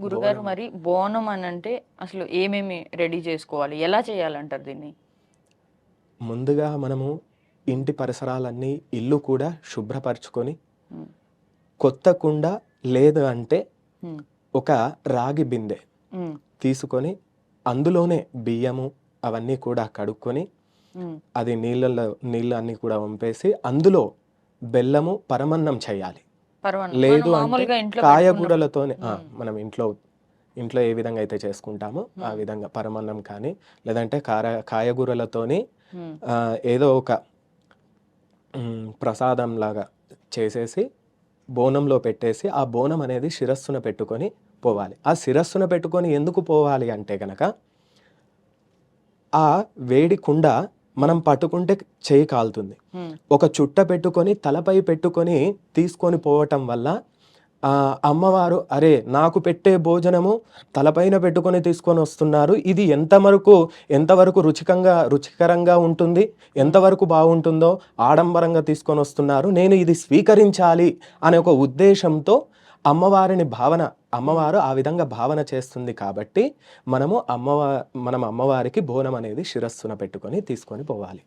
గురుగారు మరి బోనం అని అంటే అసలు ఏమేమి రెడీ చేసుకోవాలి? ఎలా చేయాలంటారు దీన్ని? ముందుగా మనము ఇంటి పరిసరాలన్నీ ఇల్లు కూడా శుభ్రపరచుకొని కొత్త కుండ లేదు అంటే ఒక రాగి బిందె తీసుకొని అందులోనే బియ్యము అవన్నీ కూడా కడుక్కొని అది నీళ్ళలో నీళ్ళు అన్నీ కూడా వంపేసి అందులో బెల్లము పరమన్నం చేయాలి. లేదు అంటే కాయగూరలతోనే. మనం ఇంట్లో ఇంట్లో ఏ విధంగా అయితే చేసుకుంటామో ఆ. విధంగా పరమన్నం కానీ లేదంటే కార కాయగూరలతోని ఏదో ఒక ప్రసాదం లాగా చేసేసి బోనంలో పెట్టేసి ఆ బోనం అనేది శిరస్సున పెట్టుకొని పోవాలి ఆ శిరస్సున పెట్టుకొని ఎందుకు పోవాలి అంటే గనక ఆ వేడి కుండ మనం పట్టుకుంటే చేయి కాలుతుంది. ఒక చుట్ట పెట్టుకొని తలపై పెట్టుకొని తీసుకొని పోవటం వల్ల ఆ అమ్మవారు అరే నాకు పెట్టే భోజనము తలపైన పెట్టుకొని తీసుకొని వస్తున్నారు. ఇది ఎంతవరకు ఎంతవరకు రుచికంగా రుచికరంగా ఉంటుంది ఎంతవరకు బాగుంటుందో ఆడంబరంగా తీసుకొని వస్తున్నారు. నేను ఇది స్వీకరించాలి అనే ఒక ఉద్దేశంతో అమ్మవారిని భావన అమ్మవారు ఆ విధంగా భావన చేస్తుంది కాబట్టి మనము అమ్మవారి మనం అమ్మవారికి బోనం అనేది శిరస్సున పెట్టుకొని తీసుకొని పోవాలి.